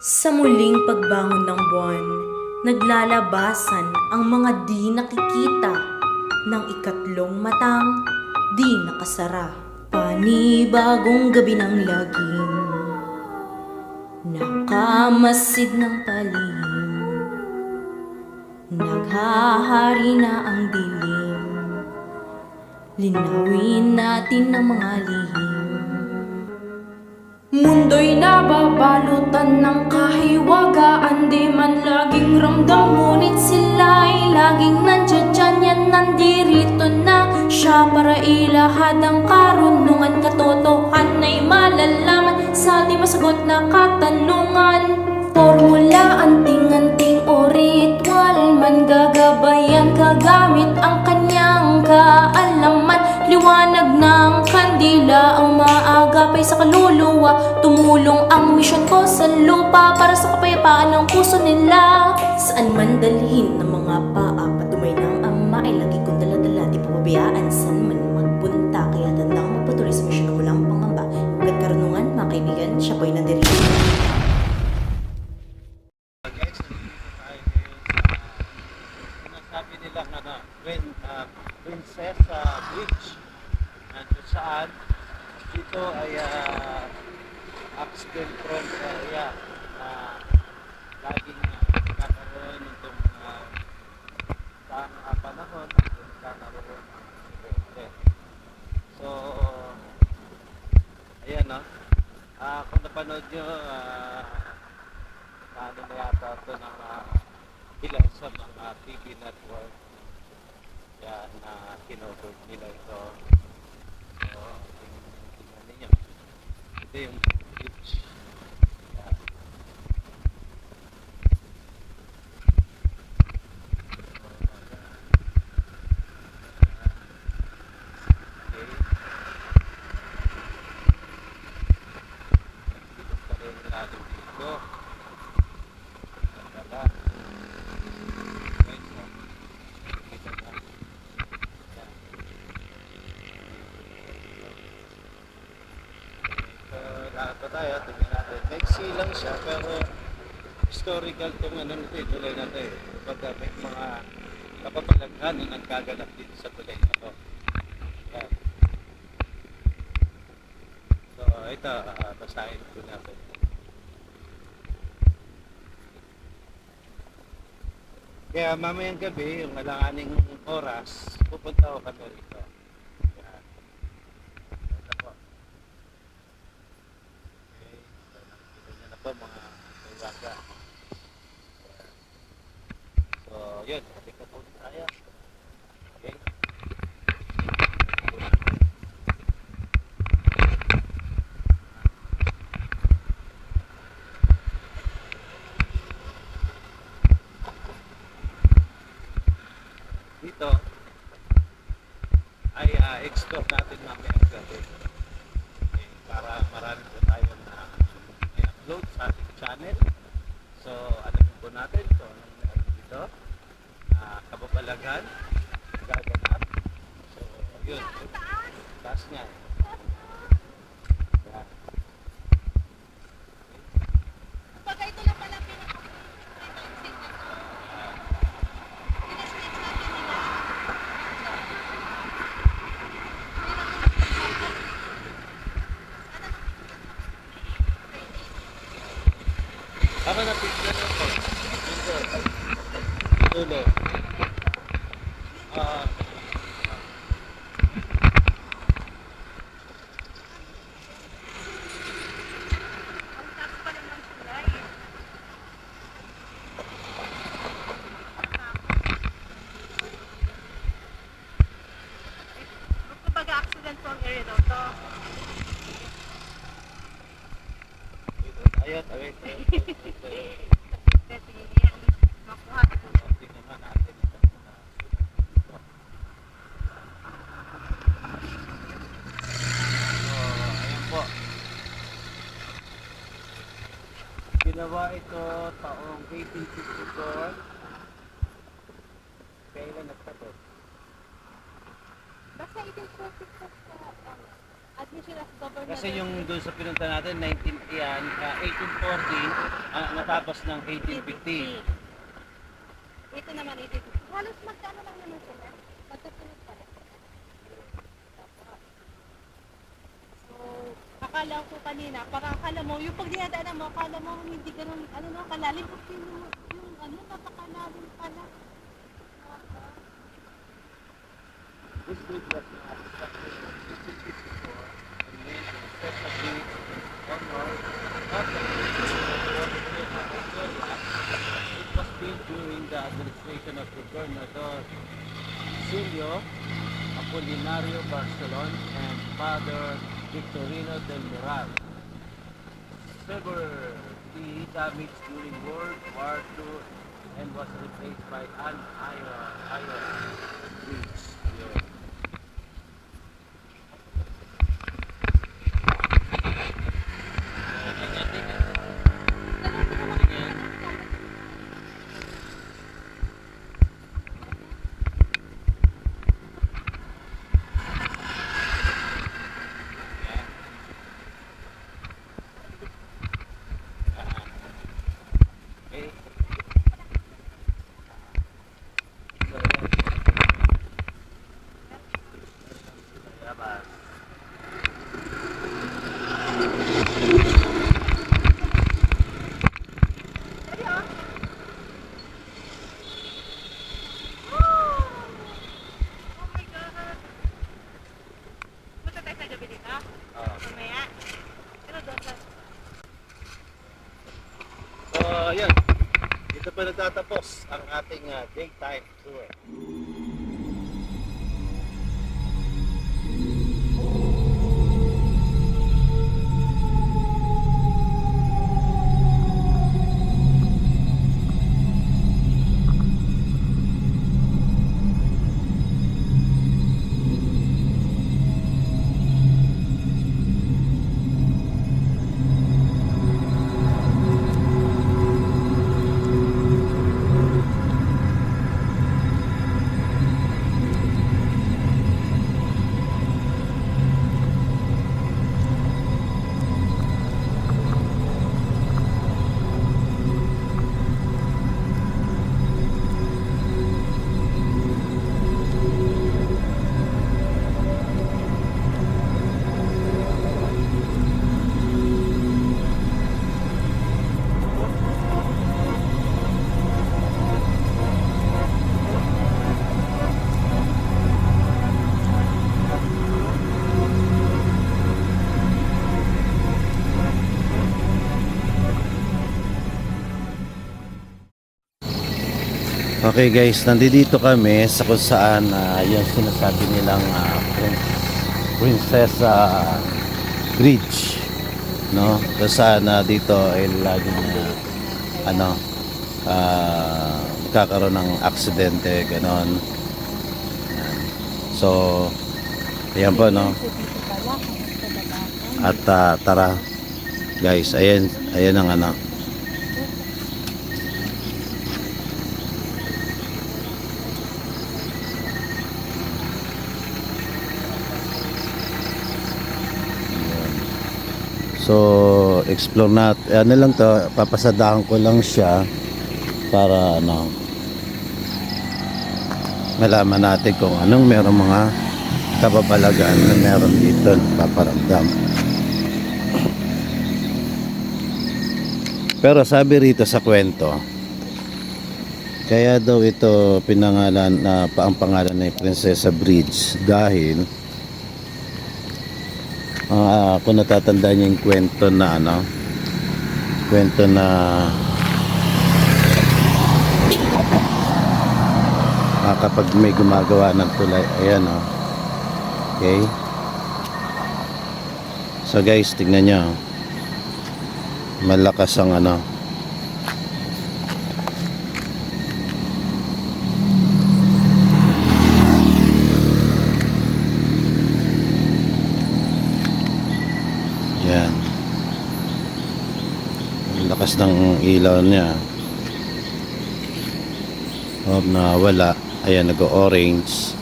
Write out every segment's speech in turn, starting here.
Sa muling pagbangon ng buwan, naglalabasan ang mga di nakikita ng ikatlong matang di nakasara. Panibagong gabi ng lagim, nakamasid ng palihim, naghahari na ang dilim, linawin natin ang mga lihim. Mundo'y nababalutan ng kahiwagaan Di man laging ramdam Ngunit sila'y laging nandiyan Yan nandirito na. Siya Para ilahad ang karunungan Katotohan ay malalaman. Sa di masagot na katanungan Formula, anting-anting o ritual Man gagabayan kagamit ang kanyang kaalaman Liwanag ng kandila ang maagapay sa kaluluwa. Tumulong ang misyon ko sa lupa Para sa kapayapaan ng puso nila. Saan man dalhin ng mga paa no. Ah, kung napanood nyo, ah, ano na yata ito ng uh, ilan sa mga TV network yan na kinover nila ito so tingnan ninyo ito yung beach yan okay dito pa rin lalo dito Wala. Guys, oh. Kita mo. Yan. So, lahat pa tayo. Tingnan natin. Mexi lang siya, pero historical itong ano nito eh, tulay na ito eh. Pagka may mga kapapalaghan na nagkaganap dito sa tulay na to. Yan. So, ito, uh, basahin ko natin. Kaya mamayang gabi, yung alanganing oras, pupunta ako kami rito. Yan. Ito po. Okay. So, nakikita nyo na po mga kaiwaga. So, yun. Kapit na po tayo. Okay. dito ay uh, explore natin mamaya ang gabi. Okay, para marami po tayo na i-upload sa ating channel. So, alamin po natin kung anong meron dito. Uh, kababalagan, gaganap. So, yun. Taas niya. Yan. Kumbaga ito lang pala pinaka Tama na picture na ito. Dito. Dulo. Ah. Ang taas pa lang ng kulay. Kumbaga accident prone area daw to. Dito tayo. Tawid. Kasi yan, makuha. Tingnan naman natin ito. So, ayan po. Ginawa ito taong 1854. Kailan nagtato? Basta 1846 sa ano. admission as governor. Kasi yung doon sa pinunta natin, 19, yan, ah, 1840, ah, natapos ng 1850. Ito naman, 1850. Halos magkano lang naman sila? Magkasunod pa rin. So, akala ko kanina, parang akala mo, yung pag dinadaanan mo, akala mo hindi ganun, ano no, kalalim. Kasi yung, yung ano, napakalalim pala. It was during the administration of Governor Silvio Apolinario Barcelon and Father Victorino del Moral. Several key damage during World War II and was replaced by an iron. iron. Yun. Dito pa nagtatapos ang ating ah, daytime tour. Okay guys, nandito kami sa kung saan ah, yung sinasabi nilang ah, Prin- Princess ah, Bridge. No? Kung saan ah, dito ay laging ah, ano, ah, kakaroon ng aksidente, ganon. So, ayan po, no? At ah, tara, guys, ayan, ayan ang ano. So, explore nat. Ano lang to, papasadahan ko lang siya para ano malaman natin kung anong meron mga kababalagaan na meron dito paparamdam. Pero sabi rito sa kwento, kaya daw ito pinangalan na pa ang pangalan ni Prinsesa Bridge dahil Ah, kung natatandaan niyo yung kwento na ano, kwento na ah, kapag may gumagawa ng tulay, ayan oh. Okay? So guys, tingnan niyo. oh. Malakas ang ano. Yan. Ang lakas ng ilaw niya. Huwag na wala. Ayan, nag-orange.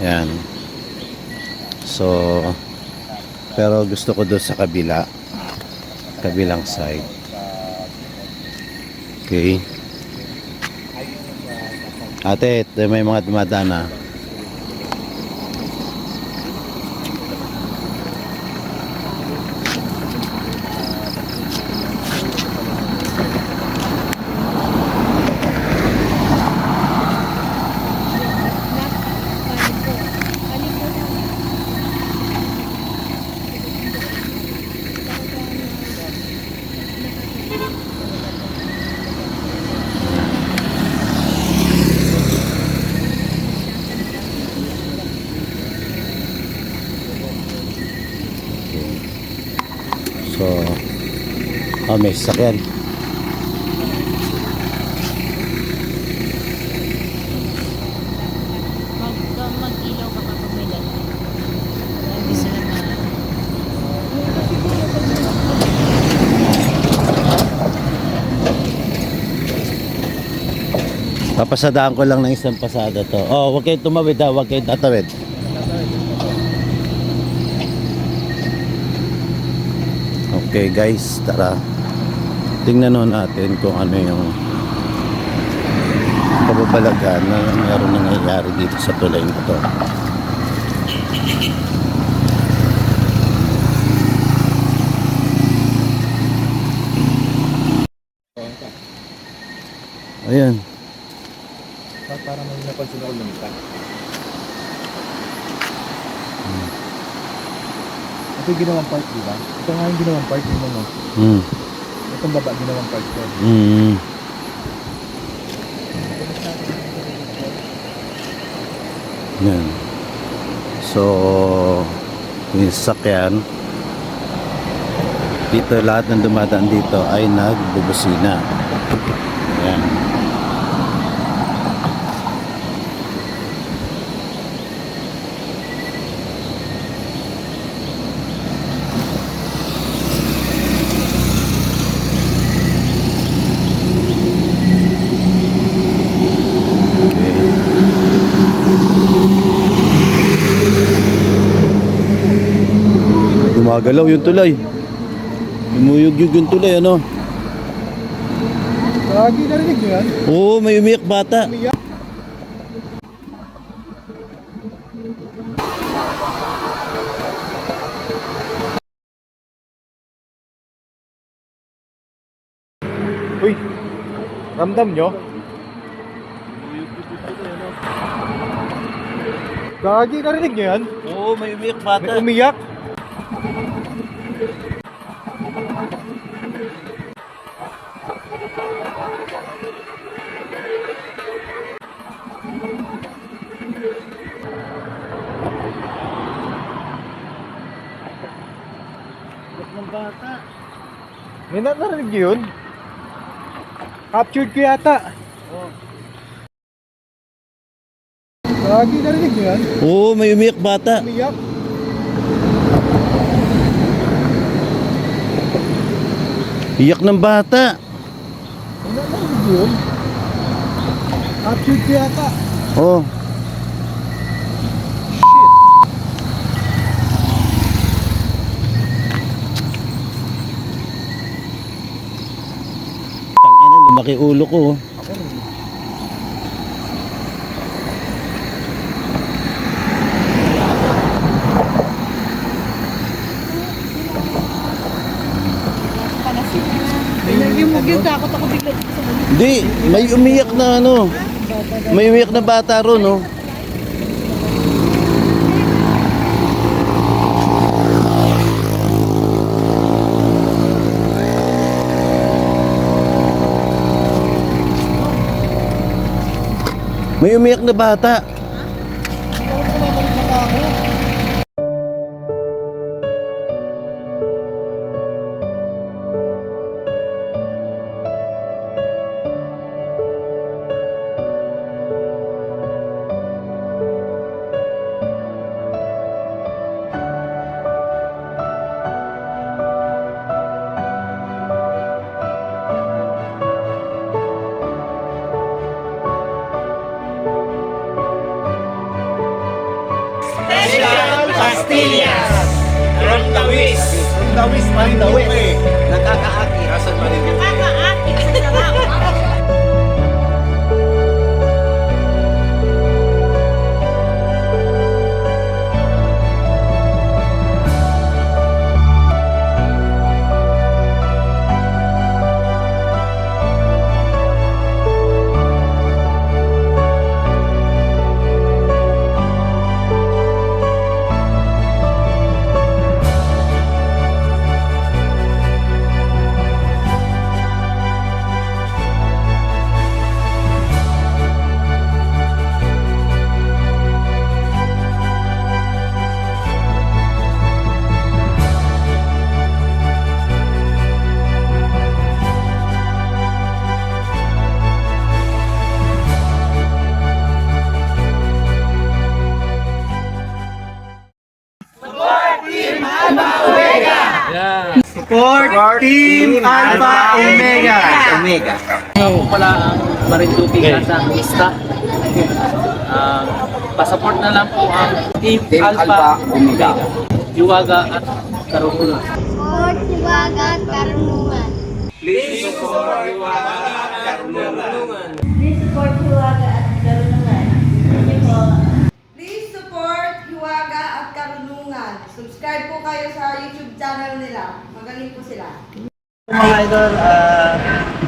Yan. So, Pero gusto ko doon sa kabila. Kabilang side. Okay. Ate, may mga dumadaan na. So, oh, may sasakyan. Mag, mag-ilaw ka kapag may dala. Hindi sila ma... Papasadaan ko lang ng isang pasada to. Oh, huwag kayo tumawid ha, huwag kayo tatawid. Okay guys, tara. Tingnan nun natin kung ano yung kababalagan na meron nangyayari dito sa tulay na to. Ayan. Para may napansin ako lumita. Ito yung ginawang part, di ba? Ito nga yung ginawang part yung ano. Mm. Itong baba ginawang part ko. Mm. Yan. So, yung sasakyan, dito lahat ng dumadaan dito ay nagbubusina. Gumagalaw yung tulay. Lumuyog-yug yung tulay, ano? Lagi narinig nyo yan? Oo, may umiyak bata. Umiyak. Uy, ramdam nyo? Gagi, narinig nyo yan? Oo, may umiyak May bata. umiyak? Narinig nyo yun? Captured ko yata. Gagi, narinig nyo yan? Oo, may umiyak bata. Umiyak? Iyak ng bata. Na- narinig nyo yun? Captured ko yata. Oo. Shit. Lumaki ulo ko. oh. Hindi, may umiyak na ano. May umiyak na bata ron, oh. May umiyak na bata. From the West. From the west, by the west. Nakakaaki. Asan man yung Kakaaki sa sarap. Support Team Alpha Omega. Omega. Ako pala ang Marinduque Casa Lista. Uh, pasaport na lang po ang Team, Alpha, Omega. Iwaga at Karungulan. Sport, Hiwaga, Karunungan. Please support Iwaga at Karunungan. Please support Hiwaga at Karunungan. Subscribe po kayo sa YouTube channel nila. Magaling po sila. mga idol, uh,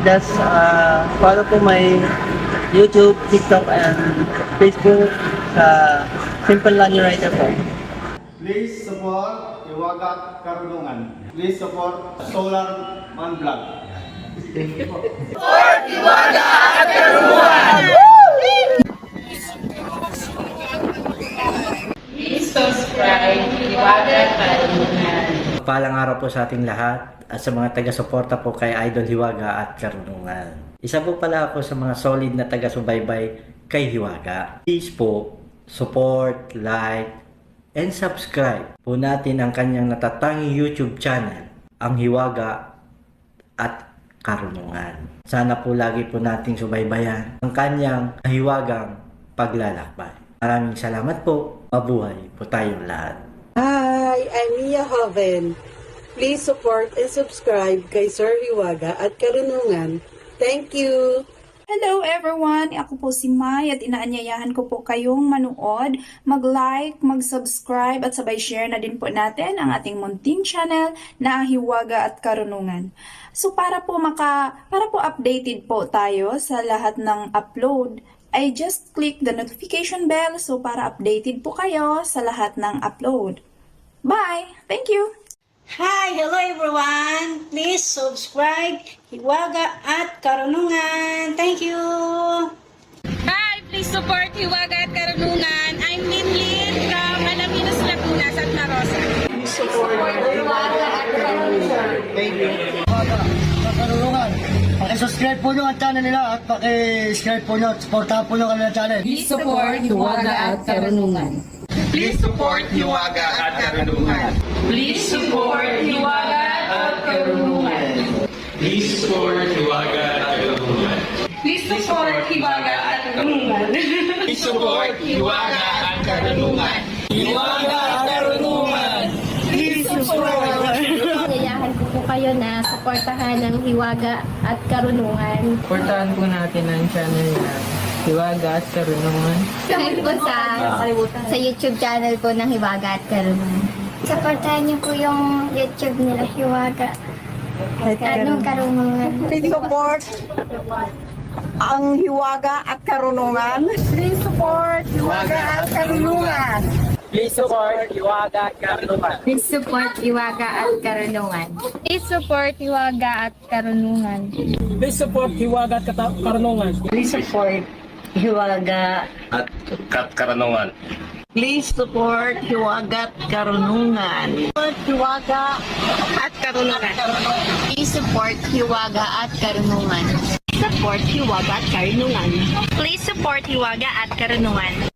just uh, follow po my YouTube, TikTok, and Facebook sa Simple Lanyo Writer po. Please support Iwagat Karunungan. Please support Solar Man Vlog. Palang araw po sa ating lahat at sa mga taga-suporta po kay Idol Hiwaga at Karunungan. Isa po pala ako sa mga solid na taga-subaybay kay Hiwaga. Please po, support, like, and subscribe po natin ang kanyang natatanging YouTube channel, ang Hiwaga at Karunungan. Sana po lagi po nating subaybayan ang kanyang hiwagang paglalakbay. Maraming salamat po. Mabuhay po tayong lahat. Hi, I'm Mia Hoven. Please support and subscribe kay Sir Hiwaga at Karunungan. Thank you! Hello everyone! Ako po si Mai at inaanyayahan ko po kayong manood, mag-like, mag-subscribe at sabay share na din po natin ang ating munting channel na Hiwaga at Karunungan. So para po maka para po updated po tayo sa lahat ng upload, ay just click the notification bell so para updated po kayo sa lahat ng upload. Bye! Thank you! Hi! Hello everyone! Please subscribe Hiwaga at Karunungan. Thank you! Hi! Please support Hiwaga at Karunungan. I'm Linlin from Alaminos, Laguna, Santa Rosa. Karunungan. Paki-subscribe po nyo ang channel nila at paki-subscribe po nyo at supportahan po nyo kami ng channel. Please support Hiwaga at Karunungan. Please support Iwaga at Karunungan. Please support Iwaga at Karunungan. Please support Iwaga at Karunungan. Please support Hiwaga at Karunungan. Please support Iwaga at Karunungan. Yayahan ko po kayo na suportahan ng Hiwaga at Karunungan. Supportahan po natin ang channel na Hiwaga at Karunungan. Sa, sa YouTube channel po ng Hiwaga at Karunungan. Supportahan niyo po yung YouTube nila Hiwaga at Karunungan. Please support ang Hiwaga at Karunungan. Please support Hiwaga at Karunungan. Please support Hiwaga at Karunungan. Please support Hiwaga at Karunungan. Please support Hiwaga at Karunungan. Please support Hiwaga at Karunungan. Please support Hiwaga At Kat Karunungan. Please support Hiwaga at Karunungan. Hiwaga at Karunungan. Please support Hiwaga at Karunungan. Support Hiwaga at Karunungan. Please support Hiwaga at Karunungan.